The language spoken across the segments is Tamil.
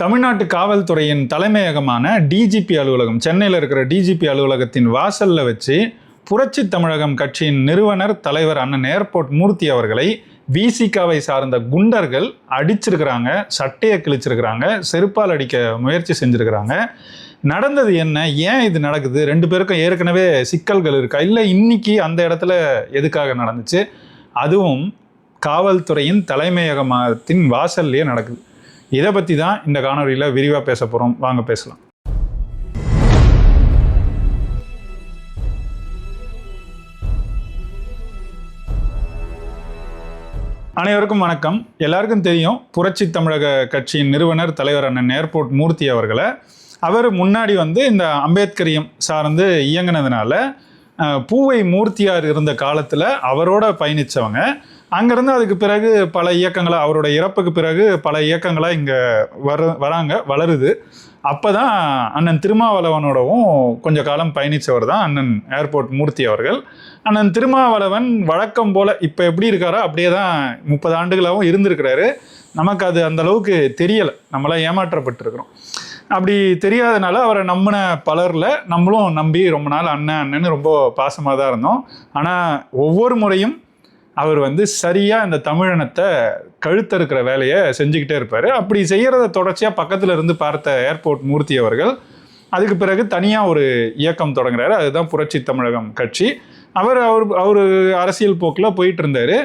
தமிழ்நாட்டு காவல்துறையின் தலைமையகமான டிஜிபி அலுவலகம் சென்னையில் இருக்கிற டிஜிபி அலுவலகத்தின் வாசலில் வச்சு புரட்சி தமிழகம் கட்சியின் நிறுவனர் தலைவர் அண்ணன் ஏர்போர்ட் மூர்த்தி அவர்களை விசிகாவை சார்ந்த குண்டர்கள் அடிச்சிருக்கிறாங்க சட்டையை கிழிச்சிருக்கிறாங்க செருப்பால் அடிக்க முயற்சி செஞ்சுருக்கிறாங்க. நடந்தது என்ன? ஏன் இது நடக்குது? ரெண்டு பேருக்கும் ஏற்கனவே சிக்கல்கள் இருக்கா? இல்லை இன்னைக்கு அந்த இடத்துல எதுக்காக நடந்துச்சு? அதுவும் காவல்துறையின் தலைமையகமாகத்தின் வாசல்லையே நடக்குது. இதை பற்றி தான் இந்த காணொலியில் விரிவாக பேச போகிறோம் வாங்க பேசலாம். அனைவருக்கும் வணக்கம். எல்லாருக்கும் தெரியும் புரட்சி தமிழக கட்சியின் நிறுவனர் தலைவர் அண்ணன் ஏர்போர்ட் மூர்த்தி அவர்களை. அவர் முன்னாடி வந்து இந்த அம்பேத்கரியம் சார்ந்து இயங்கினதுனால பூவை மூர்த்தியார் இருந்த காலத்தில் அவரோட பயணித்தவங்க அங்கேருந்து அதுக்கு பிறகு பல இயக்கங்களாக அவரோட இறப்புக்கு பிறகு பல இயக்கங்களாக இங்கே வர வராங்க வளருது. அப்போ தான் அண்ணன் திருமாவளவனோடவும் கொஞ்ச காலம் பயணித்தவர் தான் அண்ணன் ஏர்போர்ட் மூர்த்தி அவர்கள். அண்ணன் திருமாவளவன் வழக்கம் போல் இப்போ எப்படி இருக்காரோ அப்படியே தான் முப்பது ஆண்டுகளாகவும் இருந்திருக்கிறாரு. நமக்கு அது அந்த அளவுக்கு தெரியலை. நம்மளாம் ஏமாற்றப்பட்டிருக்கிறோம். அப்படி தெரியாதனால அவரை நம்பின பலரில் நம்மளும் நம்பி ரொம்ப நாள் அண்ணன் அண்ணன்னு ரொம்ப பாசமாக தான் இருந்தோம். ஆனால் ஒவ்வொரு முறையும் அவர் வந்து சரியாக இந்த தமிழினத்தை கழுத்தறுக்கிற வேலையை செஞ்சுக்கிட்டே இருப்பார். அப்படி செய்கிறத தொடர்ச்சியாக பக்கத்தில் இருந்து பார்த்த ஏர்போர்ட் மூர்த்தி அவர்கள் அதுக்கு பிறகு தனியாக ஒரு இயக்கம் தொடங்குறாரு. அதுதான் புரட்சி தமிழகம் கட்சி. அவர் அவர் அவர் அரசியல் போக்கில் போயிட்டு இருந்தார்.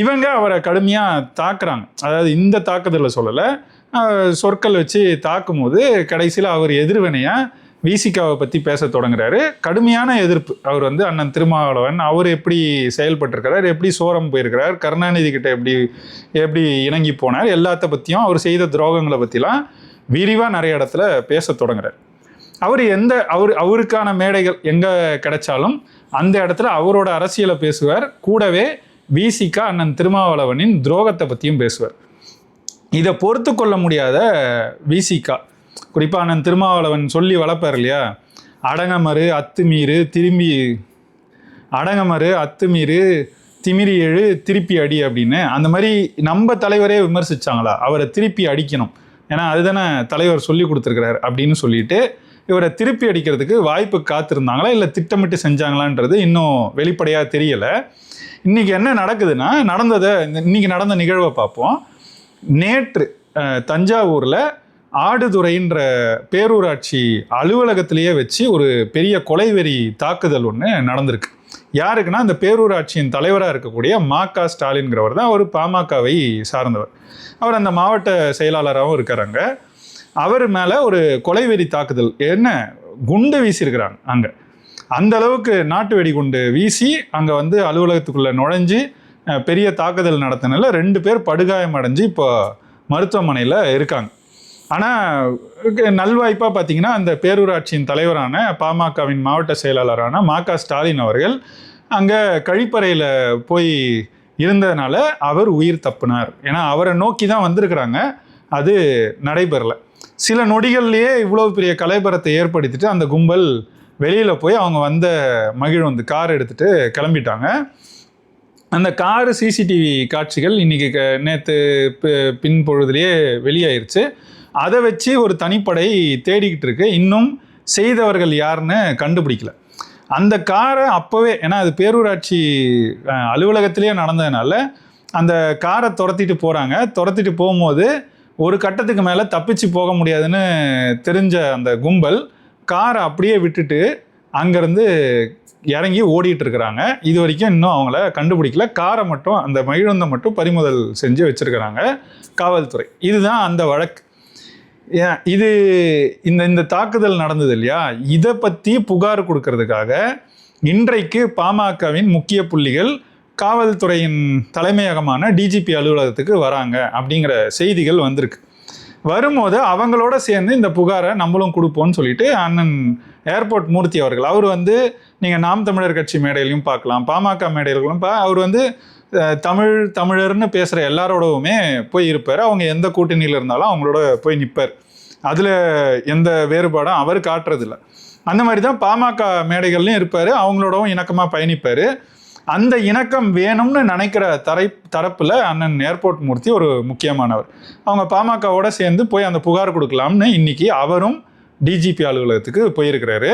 இவங்க அவரை கடுமையாக தாக்குறாங்க. அதாவது இந்த தாக்குதலை சொல்லலை. சொற்கள் வச்சு தாக்கும் போது கடைசியில் அவர் எதிர்வினையாக விசிகாவை பற்றி பேச தொடங்குறாரு. கடுமையான எதிர்ப்பு. அவர் வந்து அண்ணன் திருமாவளவன் அவர் எப்படி செயல்பட்டிருக்கிறார் எப்படி சோரம் போயிருக்கிறார் கருணாநிதி கிட்ட எப்படி எப்படி இணங்கி போனார் எல்லாத்த பற்றியும் அவர் செய்த துரோகங்களை பற்றிலாம் விரிவாக நிறைய இடத்துல பேச தொடங்குறார். அவர் எந்த அவர் அவருக்கான மேடைகள் எங்கே கிடைச்சாலும் அந்த இடத்துல அவரோட அரசியலை பேசுவார். கூடவே விசிகா அண்ணன் திருமாவளவனின் துரோகத்தை பற்றியும் பேசுவார். இதை பொறுத்து கொள்ள முடியாத விசிகா குறிப்பாக அண்ணன் திருமாவளவன் சொல்லி வளர்ப்பார் இல்லையா? அடங்கமறு அத்துமீறு திரும்பி அடங்கமறு அத்துமீறு திமிரி எழு திருப்பி அடி அப்படின்னு. அந்த மாதிரி நம்ம தலைவரே விமர்சிச்சாங்களா? அவரை திருப்பி அடிக்கணும். ஏன்னா அதுதானே தலைவர் சொல்லி கொடுத்துருக்கிறார் அப்படின்னு சொல்லிட்டு இவரை திருப்பி அடிக்கிறதுக்கு வாய்ப்பு காத்திருந்தாங்களா? இல்லை திட்டமிட்டு செஞ்சாங்களான்றது இன்னும் வெளிப்படையாக தெரியலை. இன்னைக்கு என்ன நடக்குதுன்னா நடந்ததை இன்றைக்கி இன்னைக்கு நடந்த நிகழ்வை பார்ப்போம். நேற்று தஞ்சாவூரில் ஆடுதுறைன்ற பேரூராட்சி அலுவலகத்திலேயே வச்சு ஒரு பெரிய கொலைவெறி தாக்குதல் ஒன்று நடந்திருக்கு. யாருக்குன்னா அந்த பேரூராட்சியின் தலைவராக இருக்கக்கூடிய மா க. ஸ்டாலின்கிறவர் தான். அவர் பாமகவை சார்ந்தவர். அவர் அந்த மாவட்ட செயலாளராகவும் இருக்கிறாங்க அவர் மேலே ஒரு கொலைவெறி தாக்குதல். என்ன? குண்டு வீசியிருக்கிறாங்க அங்கே. அந்த அளவுக்கு நாட்டு வெடிகுண்டு வீசி அங்கே வந்து அலுவலகத்துக்குள்ளே நுழைஞ்சு பெரிய தாக்குதல் நடத்தினால ரெண்டு பேர் படுகாயம் அடைஞ்சு இப்போ மருத்துவமனையில் இருக்காங்க. ஆனால் நல்வாய்ப்பாக பார்த்தீங்கன்னா அந்த பேரூராட்சியின் தலைவரான பாமகவின் மாவட்ட செயலாளரான மா க. ஸ்டாலின் அவர்கள் அங்கே கழிப்பறையில் போய் இருந்ததுனால அவர் உயிர் தப்பினார். ஏன்னா அவரை நோக்கி தான் வந்திருக்கிறாங்க. அது நடைபெறல. சில நொடிகள்லேயே இவ்வளோ பெரிய கலைபரத்தை ஏற்படுத்திட்டு அந்த கும்பல் வெளியில் போய் அவங்க வந்த மகிழ்ந்து கார் எடுத்துட்டு கிளம்பிட்டாங்க. அந்த காரு சிசிடிவி காட்சிகள் இன்னைக்கு க- நேற்று பின்பொழுதுலேயே வெளியாயிருச்சு. அதை வச்சு ஒரு தனிப்படை தேடிக்கிட்டு இருக்கு. இன்னும் செய்தவர்கள் யாருன்னு கண்டுபிடிக்கல. அந்த காரை அப்போவே ஏன்னா அது பேரூராட்சி அலுவலகத்திலேயே நடந்ததுனால அந்த காரை துரத்திட்டு போகிறாங்க துரத்திட்டு போகும்போது ஒரு கட்டத்துக்கு மேலே தப்பிச்சு போக முடியாதுன்னு தெரிஞ்ச அந்த கும்பல் காரை அப்படியே விட்டுட்டு அங்கேருந்து இறங்கி ஓடிட்டு இருக்கிறாங்க. இது வரைக்கும் இன்னும் அவங்கள கண்டுபிடிக்கல. காரை மட்டும் அந்த மகிழுந்தை மட்டும் பறிமுதல் செஞ்சு வச்சுருக்கிறாங்க காவல்துறை. இதுதான் அந்த வழக்கு. ஏன் இது இந்த இந்த தாக்குதல் நடந்தது இல்லையா? இதை பற்றி புகார் கொடுக்கறதுக்காக இன்றைக்கு பாமகவின் முக்கிய புள்ளிகள் காவல்துறையின் தலைமையகமான டிஜிபி அலுவலகத்துக்கு வராங்க அப்படிங்கிற செய்திகள் வந்திருக்கு. வரும்போது அவங்களோட சேர்ந்து இந்த புகாரை நம்மளும் கொடுப்போம்னு சொல்லிட்டு அண்ணன் ஏர்போர்ட் மூர்த்தி அவர்கள் அவர் வந்து நீங்கள் நாம் தமிழர் கட்சி மேடையிலையும் பார்க்கலாம் பாமக மேடையிலும் பா அவர் வந்து தமிழ் தமிழர்னு பேசுகிற எல்லாரோடவுமே போய் இருப்பார். அவங்க எந்த கூட்டணியில் இருந்தாலும் அவங்களோட போய் நிற்பார் அதில் எந்த வேறுபாடும் அவர் காட்டுறதில்ல. அந்த மாதிரி தான் பாமக மேடைகள்லையும் இருப்பார். அவங்களோடவும் இணக்கமாக பயணிப்பார். அந்த இணக்கம் வேணும்னு நினைக்கிற தரை தரப்பில் அண்ணன் ஏர்போர்ட் மூர்த்தி ஒரு முக்கியமானவர். அவங்க பாமகவோட சேர்ந்து போய் அந்த புகார் கொடுக்கலாம்னு இன்னைக்கு அவரும் டிஜிபி அலுவலகத்துக்கு போயிருக்கிறாரு.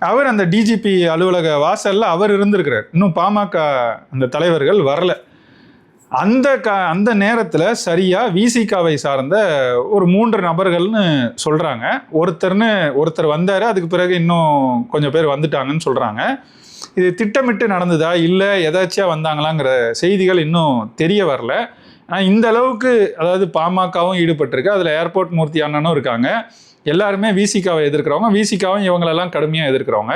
அவர் அந்த டிஜிபி அலுவலக வாசலில் அவர் இருந்திருக்கிறார். இன்னும் பாமக அந்த தலைவர்கள் வரல. அந்த க அந்த நேரத்தில் சரியாக விசிகாவை சார்ந்த ஒரு மூன்று நபர்கள்னு சொல்கிறாங்க ஒருத்தர்னு ஒருத்தர் வந்தார் அதுக்கு பிறகு இன்னும் கொஞ்சம் பேர் வந்துட்டாங்கன்னு சொல்கிறாங்க இது திட்டமிட்டு நடந்ததா? இல்லை எதாச்சியாக வந்தாங்களாங்கிற செய்திகள் இன்னும் தெரிய வரல. ஆனால் இந்த அளவுக்கு அதாவது பாமகவும் ஈடுபட்டிருக்கு. அதில் ஏர்போர்ட் மூர்த்தி அண்ணனும் இருக்காங்க. எல்லாருமே விசிகாவை எதிர்க்கிறவங்க விசிகாவும் இவங்களெல்லாம் கடுமையாக எதிர்க்கிறவங்க.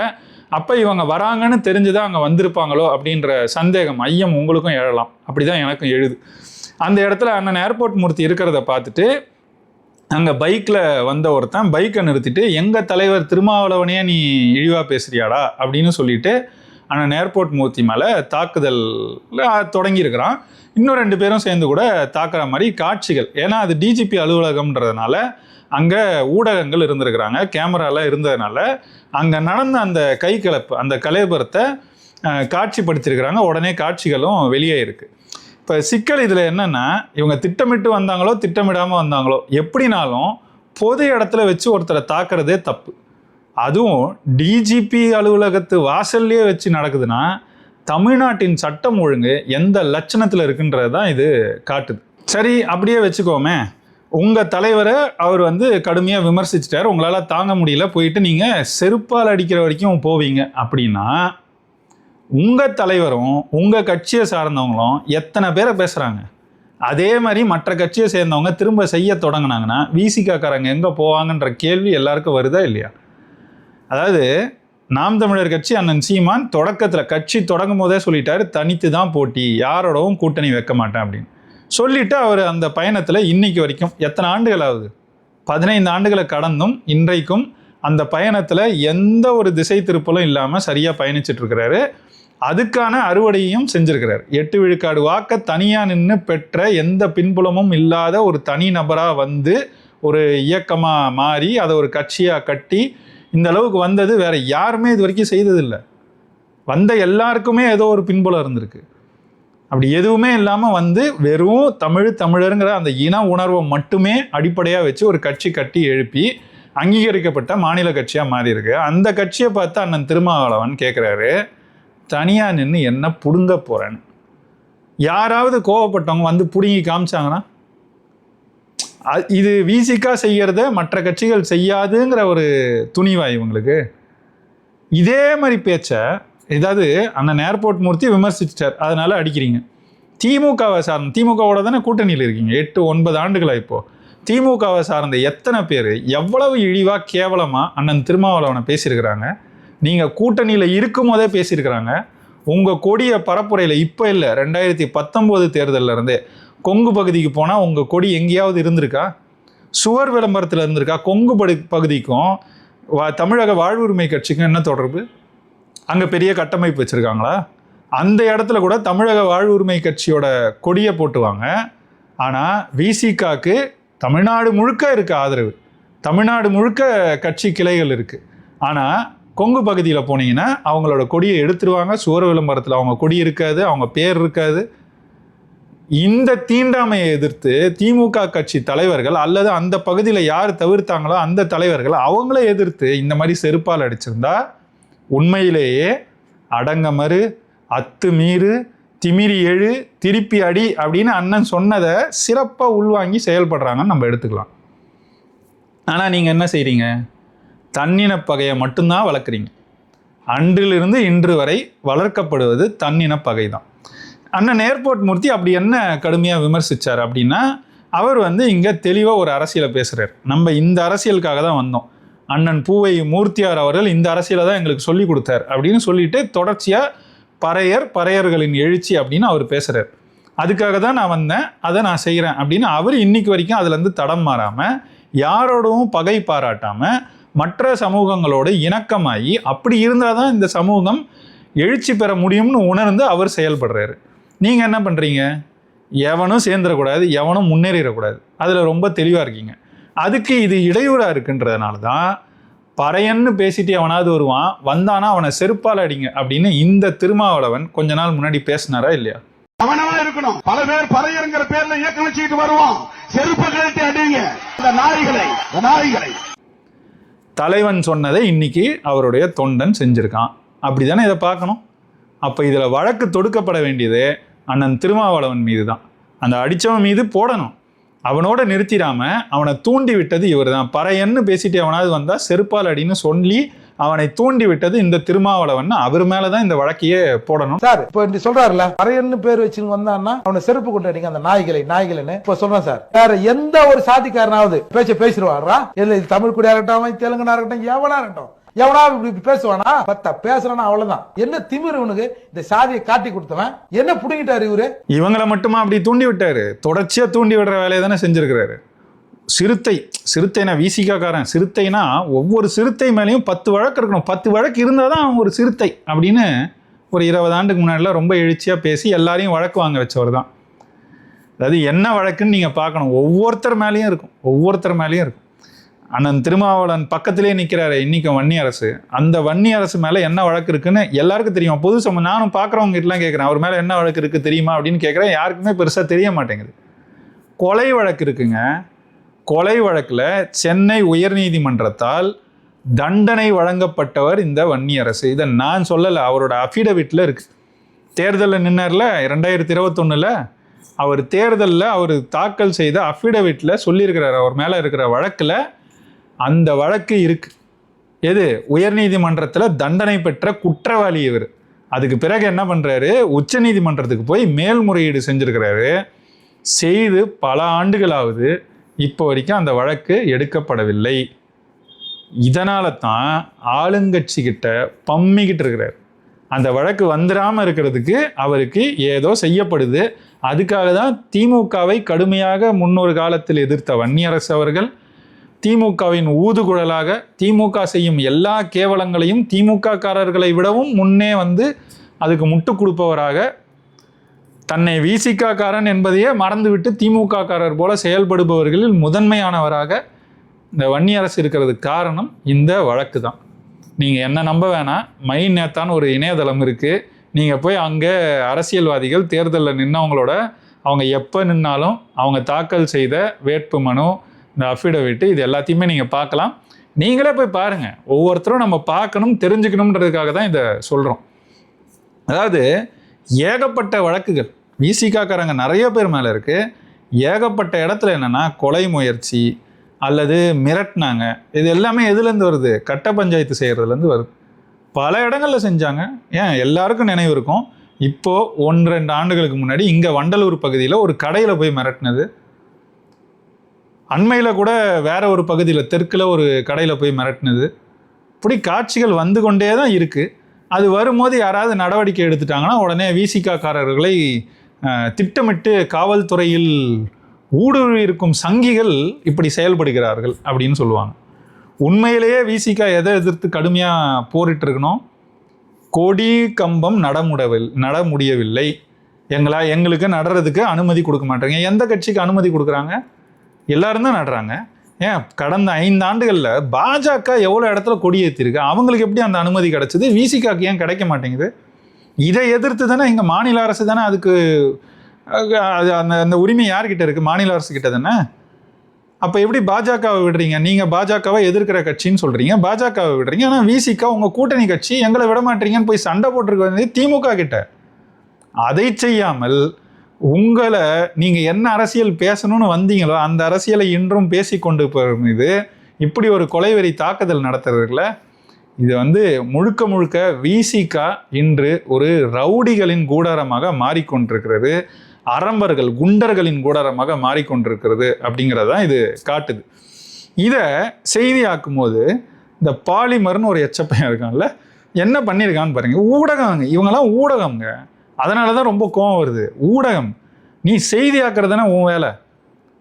அப்போ இவங்க வராங்கன்னு தெரிஞ்சுதான் அங்கே வந்திருப்பாங்களோ அப்படின்ற சந்தேகம் ஐயம் உங்களுக்கும் எழலாம். அப்படி தான் எனக்கும் எழுது. அந்த இடத்துல அண்ணன் ஏர்போர்ட் மூர்த்தி இருக்கிறத பார்த்துட்டு அங்கே பைக்கில் வந்த ஒருத்தன் பைக்கை நிறுத்திட்டு எங்கள் தலைவர் திருமாவளவனையே நீ இழிவாக பேசுகிறியாடா அப்படின்னு சொல்லிட்டு அண்ணன் ஏர்போர்ட் மூர்த்தி மேலே தாக்குதல் தொடங்கியிருக்கிறான். இன்னும் ரெண்டு பேரும் சேர்ந்து கூட தாக்குற மாதிரி காட்சிகள். ஏன்னா அது டிஜிபி அலுவலகம்ன்றதுனால அங்கே ஊடகங்கள் இருந்திருக்கிறாங்க கேமராலாம் இருந்ததுனால அங்கே நடந்த அந்த கை கலப்பு அந்த கலைபுரத்தை காட்சிப்படுத்தியிருக்கிறாங்க. உடனே காட்சிகளும் வெளியே இருக்குது இப்போ சிக்கல் இதில் என்னென்னா இவங்க திட்டமிட்டு வந்தாங்களோ திட்டமிடாமல் வந்தாங்களோ எப்படினாலும் பொது இடத்துல வச்சு ஒருத்தரை தாக்குறதே தப்பு. அதுவும் டிஜிபி அலுவலகத்து வாசல்லையே வச்சு நடக்குதுன்னா தமிழ்நாட்டின் சட்டம் ஒழுங்கு எந்த லட்சணத்தில் இருக்குன்றது தான் இது காட்டுது. சரி அப்படியே வச்சுக்கோமே. உங்கள் தலைவரை அவர் வந்து கடுமையாக விமர்சிச்சிட்டார். உங்களால் தாங்க முடியல. போயிட்டு நீங்கள் செருப்பால் அடிக்கிற வரைக்கும் போவீங்க. அப்படின்னா உங்கள் தலைவரும் உங்கள் கட்சியை சார்ந்தவங்களும் எத்தனை பேரை பேசுகிறாங்க அதே மாதிரி மற்ற கட்சியை சேர்ந்தவங்க திரும்ப செய்ய தொடங்கினாங்கன்னா விசிகாக்காரங்க எங்கே போவாங்கன்ற கேள்வி எல்லாருக்கும் வருதா இல்லையா? அதாவது நாம் தமிழர் கட்சி அண்ணன் சீமான் தொடக்கத்தில் கட்சி தொடங்கும் போதே சொல்லிட்டாரு தனித்து தான் போட்டி யாரோடவும் கூட்டணி வைக்க மாட்டேன் அப்படின்னு. சொல்லிட்டு அவர் அந்த பயணத்தில் இன்னைக்கு வரைக்கும் எத்தனை ஆண்டுகள் ஆகுது பதினைந்து ஆண்டுகளை கடந்தும் இன்றைக்கும் அந்த பயணத்தில் எந்த ஒரு திசை திருப்பலும் இல்லாமல் சரியாக பயணிச்சிட்ருக்கிறாரு அதுக்கான அறுவடையையும் செஞ்சுருக்கிறார். எட்டு விழுக்காடு வாக்க தனியாக நின்று பெற்ற எந்த பின்புலமும் இல்லாத ஒரு தனி நபராக வந்து ஒரு இயக்கமாக மாறி அதை ஒரு கட்சியாக கட்டி இந்த அளவுக்கு வந்தது வேற யாருமே இது வரைக்கும் செய்ததில்லை. வந்த எல்லாருக்குமே ஏதோ ஒரு பின்புலம் இருந்திருக்கு. அப்படி எதுவுமே இல்லாமல் வந்து வெறும் தமிழ் தமிழருங்கிற அந்த இன உணர்வை மட்டுமே அடிப்படையாக வச்சு ஒரு கட்சி கட்டி எழுப்பி அங்கீகரிக்கப்பட்ட மாநில கட்சியாக மாறி இருக்கு அந்த கட்சியை பார்த்து அண்ணன் திருமாவளவன் கேட்குறாரு தனியாக நின்று என்ன புடுங்க போகிறேன்னு யாராவது கோவப்பட்டவங்க வந்து பிடுங்கி காமிச்சாங்கன்னா இது வீசிக்கா செய்கிறத மற்ற கட்சிகள் செய்யாதுங்கிற ஒரு துணிவா இவங்களுக்கு. இதே மாதிரி பேச்சை ஏதாவது அண்ணன் ஏர்போர்ட் மூர்த்தி விமர்சிச்சிட்டார். அதனால் அடிக்கிறீங்க. திமுகவை சார்ந்த திமுகவோட தானே கூட்டணியில் இருக்கீங்க. எட்டு ஒன்பது ஆண்டுகளாக இப்போது திமுகவை சார்ந்த எத்தனை பேர் எவ்வளவு இழிவாக கேவலமாக அண்ணன் திருமாவளவனை பேசியிருக்கிறாங்க. நீங்கள் கூட்டணியில் இருக்கும் போதே பேசியிருக்கிறாங்க. உங்கள் கொடிய பரப்புரையில் இப்போ இல்லை ரெண்டாயிரத்தி பத்தொம்போது தேர்தலில் இருந்தே. கொங்கு பகுதிக்கு போனால் உங்கள் கொடி எங்கேயாவது இருந்திருக்கா? சுவர் விளம்பரத்தில் இருந்திருக்கா? கொங்கு படு பகுதிக்கும் வா- தமிழக வாழ்வுரிமை கட்சிக்கும் என்ன தொடர்பு? அங்கே பெரிய கட்டமைப்பு வச்சுருக்காங்களா? அந்த இடத்துல கூட தமிழக வாழ்வுரிமை கட்சியோட கொடியை போட்டுவாங்க. ஆனால் விசிகாக்கு தமிழ்நாடு முழுக்க இருக்குது ஆதரவு. தமிழ்நாடு முழுக்க கட்சி கிளைகள் இருக்குது ஆனால் கொங்கு பகுதியில் போனீங்கன்னா அவங்களோட கொடியை எடுத்துருவாங்க. சுவர் விளம்பரத்தில் அவங்க கொடி இருக்காது அவங்க பேர் இருக்காது. இந்த தீண்டாமையை எதிர்த்து திமுக கட்சி தலைவர்கள் அல்லது அந்த பகுதியில் யார் தவிர்த்தாங்களோ அந்த தலைவர்கள் அவங்கள எதிர்த்து இந்த மாதிரி செருப்பால் அடிச்சிருந்தா உண்மையிலேயே அடங்கமறு அத்துமீறு திமிரி எழு திருப்பி அடி அப்படின்னு அண்ணன் சொன்னதை சிறப்பாக உள்வாங்கி செயல்படுறாங்கன்னு நம்ம எடுத்துக்கலாம். ஆனால் நீங்கள் என்ன செய்கிறீங்க தன்னின பகையை மட்டும்தான் வளர்க்குறீங்க. அன்றிலிருந்து இன்று வரை வளர்க்கப்படுவது தன்னின பகை தான் அண்ணன் ஏர்போர்ட் மூர்த்தி அப்படி என்ன கடுமையாக விமர்சிச்சார் அப்படின்னா அவர் வந்து இங்கே தெளிவாக ஒரு அரசியலை பேசுகிறார் நம்ம இந்த அரசியலுக்காக தான் வந்தோம். அண்ணன் பூவை மூர்த்தியார் அவர்கள் இந்த அரசியலை தான் எங்களுக்கு சொல்லி கொடுத்தார் அப்படின்னு சொல்லிட்டு தொடர்ச்சியாக பறையர் பறையர்களின் எழுச்சி அப்படின்னு அவர் பேசுகிறார் அதுக்காக தான் நான் வந்தேன் அதை நான் செய்கிறேன் அப்படின்னு அவர் இன்னைக்கு வரைக்கும் அதுலேருந்து தடம் மாறாமல் யாரோடவும் பகை பாராட்டாமல் மற்ற சமூகங்களோட இணக்கமாகி அப்படி இருந்தால் தான் இந்த சமூகம் எழுச்சி பெற முடியும்னு உணர்ந்து அவர் செயல்படுறாரு. நீங்கள் என்ன பண்ணுறீங்க எவனும் சேர்ந்துடக்கூடாது எவனும் முன்னேறிடக்கூடாது அதில் ரொம்ப தெளிவாக இருக்கீங்க. அதுக்கு இது இடையூறாக இருக்குன்றதுனால தான் பறையன்னு பேசிட்டு எவனாவது வருவான் வந்தானா அவனை செருப்பால் அடிங்க அப்படின்னு இந்த திருமாவளவன் கொஞ்ச நாள் முன்னாடி பேசினாரா இல்லையா? கவனமா இருக்கணும். பல பேர் பறையருங்கிற பேர்ல இயக்கம் வச்சுக்கிட்டு வருவோம் செருப்பு கழட்டி அடிங்க. இந்த நாய்களை நாய்களை. தலைவன் சொன்னதை இன்னைக்கு அவருடைய தொண்டன் செஞ்சிருக்கான். அப்படிதானே இதை பார்க்கணும்? அப்போ இதில் வழக்கு தொடுக்கப்பட வேண்டியது அண்ணன் திருமாவளவன் மீது தான் அந்த அடித்தவன் மீது போடணும். அவனோட நிறுத்திடாம அவனை தூண்டி விட்டது இவர் தான் பறையன்னு பேசிட்டு அவனாவது வந்தால் செருப்பால் அடின்னு சொல்லி அவனை தூண்டி விட்டது இந்த திருமாவளவன். அவர் மேலே தான் இந்த வழக்கையே போடணும். சார் இப்போ நீ சொல்றாருல பறையன்னு பேர் வச்சு வந்தான்னா அவனை செருப்பு கொண்டு அடிங்க அந்த நாய்களை நாய்கள்னு இப்ப சொல்றேன் சார். வேற எந்த ஒரு சாதிக்காரனாவது பேச்ச பேசிடுவாரா? இல்ல இது தமிழ் குடியா இருக்கட்டும் அவன் தெலுங்கனா இருக்கட்டும் எவனா இருக்கட்டும். எவனா இப்படி இப்படி பேசுவானா? பத்தா பேசுறானா அவ்வளவுதான். என்ன திமிரு இவனுக்கு? இந்த சாதியை காட்டி கொடுத்தவன். என்ன புடுங்கிட்டாரு இவரு? இவங்களை மட்டுமா அப்படி தூண்டி விட்டாரு? தொடர்ச்சியா தூண்டி விடுற வேலையை தானே செஞ்சிருக்கிறாரு. சிறுத்தை சிறுத்தைனா வீசிக்காக்காரன். சிறுத்தைனா ஒவ்வொரு சிறுத்தை மேலேயும் பத்து வழக்கு இருக்கணும். பத்து வழக்கு இருந்தால் தான் அவன் ஒரு சிறுத்தை அப்படின்னு ஒரு இருபது ஆண்டுக்கு முன்னாடிலாம் ரொம்ப எழுச்சியாக பேசி எல்லாரையும் வழக்கு வாங்க வச்சவர் தான் அதாவது என்ன வழக்குன்னு நீங்கள் பார்க்கணும். ஒவ்வொருத்தர் மேலேயும் இருக்கும். ஒவ்வொருத்தர் மேலேயும் இருக்கும். அண்ணன் திருமாவளவன் பக்கத்திலே நிற்கிறாரு இன்றைக்கும் வன்னி அரசு. அந்த வன்னி அரசு மேலே என்ன வழக்கு இருக்குன்னு எல்லாருக்கும் தெரியும். பொது சம நானும் பார்க்குறவங்க கிட்டலாம் கேட்குறேன். அவர் மேலே என்ன வழக்கு இருக்குது தெரியுமா அப்படின்னு கேட்குறேன். யாருக்குமே பெருசாக தெரிய மாட்டேங்குது. கொலை வழக்கு இருக்குங்க. கொலை வழக்கில் சென்னை உயர்நீதிமன்றத்தால் தண்டனை வழங்கப்பட்டவர் இந்த வன்னி அரசு. இதை நான் சொல்லலை அவரோட அஃபிடவிட்டில் இருக்குது தேர்தலில் நின்னார்ல ரெண்டாயிரத்தி இருபத்தொன்னில் அவர் தேர்தலில் அவர் தாக்கல் செய்த அஃபிடவிட்டில் சொல்லியிருக்கிறார். அவர் மேலே இருக்கிற வழக்கில் அந்த வழக்கு இருக்குது எது? உயர்நீதிமன்றத்தில் தண்டனை பெற்ற குற்றவாளி இவர். அதுக்கு பிறகு என்ன பண்ணுறாரு உச்சநீதிமன்றத்துக்கு போய் மேல்முறையீடு செஞ்சுருக்கிறாரு. செய்து பல ஆண்டுகளாவது இப்போ வரைக்கும் அந்த வழக்கு எடுக்கப்படவில்லை. இதனால தான் ஆளுங்கட்சிக்கிட்ட பம்மிக்கிட்டு இருக்கிறார். அந்த வழக்கு வந்துடாமல் இருக்கிறதுக்கு அவருக்கு ஏதோ செய்யப்படுது. அதுக்காக தான் திமுகவை கடுமையாக முன்னொரு காலத்தில் எதிர்த்த வன்னியரசு அவர்கள் திமுகவின் ஊதுகுழலாக திமுக செய்யும் எல்லா கேவலங்களையும் திமுக காரர்களை விடவும் முன்னே வந்து அதுக்கு முட்டு கொடுப்பவராக தன்னை விசிக காரன் என்பதையே மறந்துவிட்டு திமுக காரர் போல செயல்படுபவர்களில் முதன்மையானவராக இந்த வன்னி அரசு இருக்கிறதுக்கு காரணம் இந்த வழக்கு தான். நீங்கள் என்ன நம்ப வேணாம் மை நேத்தான்னு ஒரு இணையதளம் இருக்குது நீங்கள் போய் அங்கே அரசியல்வாதிகள் தேர்தலில் நின்றவங்களோட அவங்க எப்போ நின்னாலும் அவங்க தாக்கல் செய்த வேட்பு மனு இந்த அஃபிடவிட்டு இது எல்லாத்தையுமே நீங்கள் பார்க்கலாம். நீங்களே போய் பாருங்கள் ஒவ்வொருத்தரும் நம்ம பார்க்கணும் தெரிஞ்சுக்கணுன்றதுக்காக தான் இதை சொல்கிறோம் அதாவது ஏகப்பட்ட வழக்குகள். விசிகாக்காரங்க நிறைய பேர் மேலே இருக்குது ஏகப்பட்ட இடத்துல என்னென்னா கொலை முயற்சி அல்லது மிரட்டினாங்க. இது எல்லாமே எதுலேருந்து வருது? கட்ட பஞ்சாயத்து செய்கிறதுலேருந்து வருது. பல இடங்களில் செஞ்சாங்க. ஏன்? எல்லாருக்கும் நினைவு இருக்கும். இப்போது ஒன்று ரெண்டு ஆண்டுகளுக்கு முன்னாடி இங்கே வண்டலூர் பகுதியில் ஒரு கடையில் போய் மிரட்டினது. அண்மையில் கூட வேற ஒரு பகுதியில் தெற்கில் ஒரு கடையில் போய் மிரட்டினது. இப்படி காட்சிகள் வந்து கொண்டே தான் இருக்குது அது வரும்போது யாராவது நடவடிக்கை எடுத்துட்டாங்கன்னா உடனே விசிகாக்காரர்களை திட்டமிட்டு காவல்துறையில் ஊடுருவி இருக்கும் சங்கிகள் இப்படி செயல்படுகிறார்கள் அப்படின்னு சொல்லுவாங்க. உண்மையிலேயே விசிகா எதை எதிர்த்து கடுமையாக போரிட்டுருக்கணும்? கொடி கம்பம் நடமுடவில் நட முடியவில்லை எங்களா எங்களுக்கு நடுறதுக்கு அனுமதி கொடுக்க மாட்டேங்க. எந்த கட்சிக்கு அனுமதி கொடுக்குறாங்க? எல்லாரும் தான் நடுறாங்க. ஏன்? கடந்த ஐந்து ஆண்டுகளில் பாஜக எவ்வளோ இடத்துல கொடி ஏற்றிருக்கு அவங்களுக்கு எப்படி அந்த அனுமதி கிடச்சிது? விசிகாக்கு ஏன் கிடைக்க மாட்டேங்குது? இதை எதிர்த்து தானே இங்கே மாநில அரசு தானே அதுக்கு அது அந்த அந்த உரிமை யார்கிட்ட இருக்குது மாநில அரசு கிட்ட தானே? அப்போ எப்படி பாஜகவை விடுறீங்க? நீங்கள் பாஜகவை எதிர்க்கிற கட்சின்னு சொல்கிறீங்க பாஜகவை விடுறீங்க. ஆனால் விசிகா உங்கள் கூட்டணி கட்சி எங்களை விட மாட்டீங்கன்னு போய் சண்டை போட்டிருக்க வந்து திமுக கிட்ட. அதை செய்யாமல் உங்களை நீங்கள் என்ன அரசியல் பேசணும்னு வந்தீங்களோ அந்த அரசியலை இன்றும் பேசிக்கொண்டு போகும் இது இப்படி ஒரு கொலைவெறி தாக்குதல் நடத்துறதுல இது வந்து முழுக்க முழுக்க விசிகா இன்று ஒரு ரவுடிகளின் கூடாரமாக மாறிக்கொண்டிருக்கிறது. அரம்பர்கள் குண்டர்களின் கூடாரமாக மாறிக்கொண்டிருக்கிறது அப்படிங்கிறது தான் இது காட்டுது. இதை செய்தியாக்கும் போது இந்த பாலிமர்னு ஒரு எச்சப்பையன் இருக்கான்ல என்ன பண்ணியிருக்கான்னு பாருங்க ஊடகங்க இவங்கெல்லாம் ஊடகங்க. அதனால தான் ரொம்ப கோவம் வருது. ஊடகம் நீ செய்தியாக்குறது தானே உன் வேலை.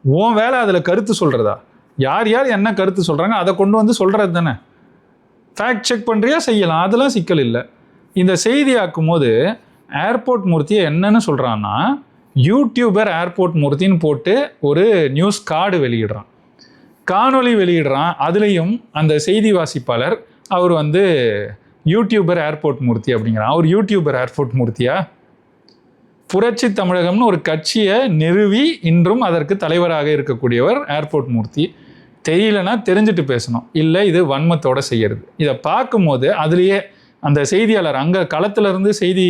உன் வேலை அதில் கருத்து சொல்கிறதா யார் யார் என்ன கருத்து சொல்கிறாங்க அதை கொண்டு வந்து சொல்கிறது தானே? ஃபேக்ட் செக் பண்ணுறியா செய்யலாம். அதெல்லாம் சிக்கல் இல்லை. இந்த செய்தியாக்கும் போது ஏர்போர்ட் மூர்த்தியை என்னன்னு சொல்கிறான்னா யூடியூபர் ஏர்போர்ட் மூர்த்தின்னு போட்டு ஒரு நியூஸ் கார்டு வெளியிடுறான். காணொளி வெளியிடுறான். அதுலேயும் அந்த செய்தி வாசிப்பாளர் அவர் வந்து யூடியூபர் ஏர்போர்ட் மூர்த்தி அப்படிங்கிறான். அவர் யூடியூபர் ஏர்போர்ட் மூர்த்தியா? புரட்சி தமிழகம்னு ஒரு கட்சியை நிறுவி இன்றும் அதற்கு தலைவராக இருக்கக்கூடியவர் ஏர்போர்ட் மூர்த்தி. தெரியலனா தெரிஞ்சுட்டு பேசணும். இல்லை இது வன்மத்தோடு செய்கிறது இதை பார்க்கும்போது அதுலேயே அந்த செய்தியாளர் அங்கே களத்திலிருந்து செய்தி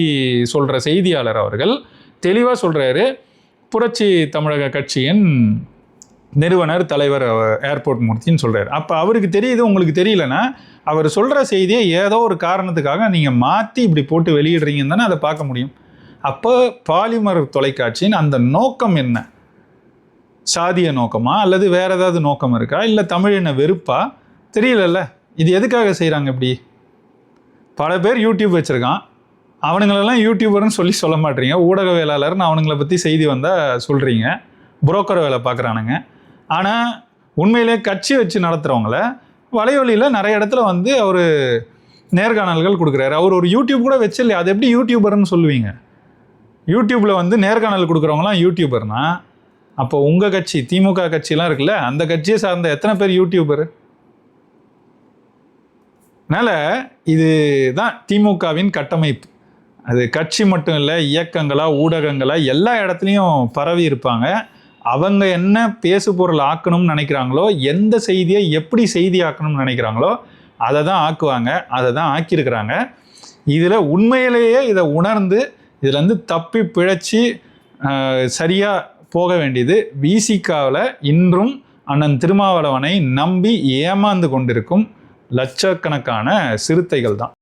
சொல்கிற செய்தியாளர் அவர்கள் தெளிவாக சொல்கிறாரு புரட்சி தமிழக கட்சியின் நிறுவனர் தலைவர் ஏர்போர்ட் மூர்த்தின்னு சொல்கிறார் அப்போ அவருக்கு தெரியுது உங்களுக்கு தெரியலனா அவர் சொல்கிற செய்தியை ஏதோ ஒரு காரணத்துக்காக நீங்கள் மாற்றி இப்படி போட்டு வெளியிடுறீங்கன்னு தானே அதை பார்க்க முடியும். அப்போ பாலிமர் தொலைக்காட்சியின் அந்த நோக்கம் என்ன? சாதிய நோக்கமா? அல்லது வேற ஏதாவது நோக்கம் இருக்கா? இல்லை தமிழின வெறுப்பா? தெரியலல்ல. இது எதுக்காக செய்கிறாங்க இப்படி? பல பேர் யூடியூப் வச்சுருக்கான். அவனுங்களெல்லாம் யூடியூபர்னு சொல்லி சொல்ல மாட்டீங்க. ஊடகவியலாளர்னு அவனுங்கள பற்றி செய்தி வந்தால் சொல்கிறீங்க புரோக்கர் வேலை பார்க்குறானுங்க ஆனால் உண்மையிலே கட்சி வச்சு நடத்துகிறவங்கள வலைவலியில் நிறைய இடத்துல வந்து அவர் நேர்காணல்கள் கொடுக்குறாரு. அவர் ஒரு யூடியூப் கூட வச்சு இல்லையா அது எப்படி யூடியூபர்னு சொல்லுவீங்க? யூடியூப்பில் வந்து நேர்காணல் கொடுக்குறவங்களாம் யூடியூபர்னா அப்போ உங்கள் கட்சி திமுக கட்சிலாம் இருக்குல்ல அந்த கட்சியை சார்ந்த எத்தனை பேர் யூடியூபர் அதனால் இது தான் திமுகவின் கட்டமைப்பு. அது கட்சி மட்டும் இல்லை இயக்கங்களா ஊடகங்களாக எல்லா இடத்துலையும் பரவி இருப்பாங்க. அவங்க என்ன பேசு பொருள் ஆக்கணும்னு நினைக்கிறாங்களோ எந்த செய்தியை எப்படி செய்தி ஆக்கணும்னு நினைக்கிறாங்களோ அதை தான் ஆக்குவாங்க அதை தான் ஆக்கியிருக்கிறாங்க. இதில் உண்மையிலேயே இதை உணர்ந்து இதுலேருந்து தப்பி பிழைச்சி சரியாக போக வேண்டியது விசிகாவில் இன்றும் அண்ணன் திருமாவளவனை நம்பி ஏமாந்து கொண்டிருக்கும் லட்சக்கணக்கான சிறுத்தைகள் தான்